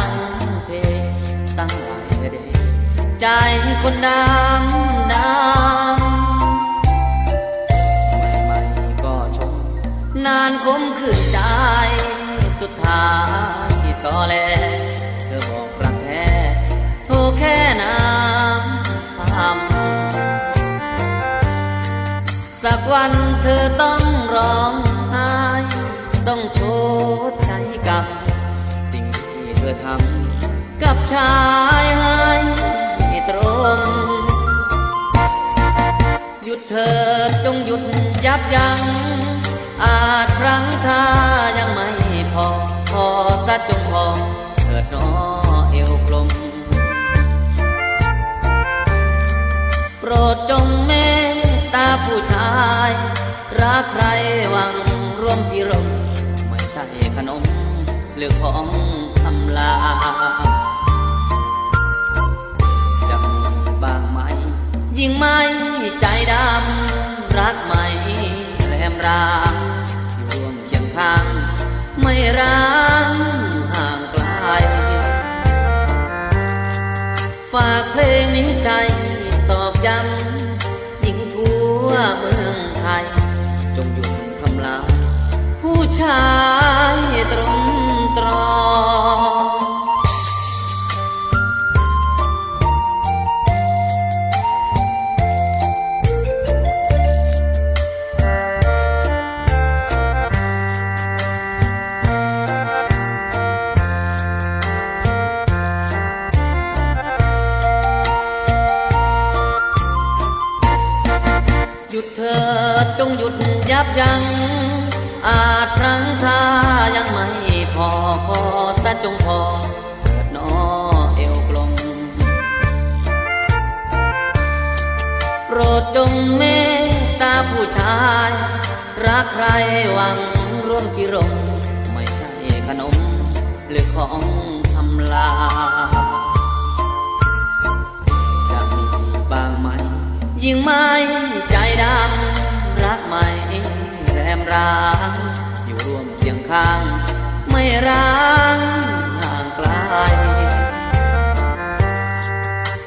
างเพสั่งไว้เดใจคนดังดังใหม่ๆก็ชม นานคมขืนใจ สุดท้ายต่อแลเธอบอกรักแท้โทรแค่น้ำคำสักวันเธอต้องร้องไห้ ต้องโชดใช้กับสิ่งำกับชายให้ตรง หยุดเถิดจงหยุดยับยัง้งอาจครั้งถ้ายังไม่พอ พอสัจงพอเถิดหนอเอวกลม โปรดจงเมตตาผู้ชาย รักใครหวังร่วมพิรม ไม่ใช่ขนมหรือของ ทำลาจะมีบ้างไหม ยิ่งไม่ใจดำ รักไหมแรมรามอยู่ร่วมเคียงข้าง ไม่ร้างห่างไกล ฝากเพลงนี้ใจ ยุดเถิดจงหยุดยับยัง้งอาจครั้งถ้ายังไม่พอพอสัจงพอเถิดนอเอวกลมโปรดจงเมตตาผู้ชาย รักใครหวังร่วมกิรมไม่ใช่ขนม หรือของทำลาย ยิ่งไม่ใจดำรักไหมแรมรางอยู่ร่วมเคียงข้าง ไม่ร้างห่างไกล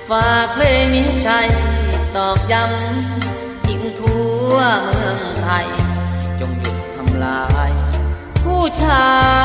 ฝากเพลงนี้ใช้ตอกย้ำยิ่งทั่วเมืองไทย จงหยุดทำลาย ผู้ชาย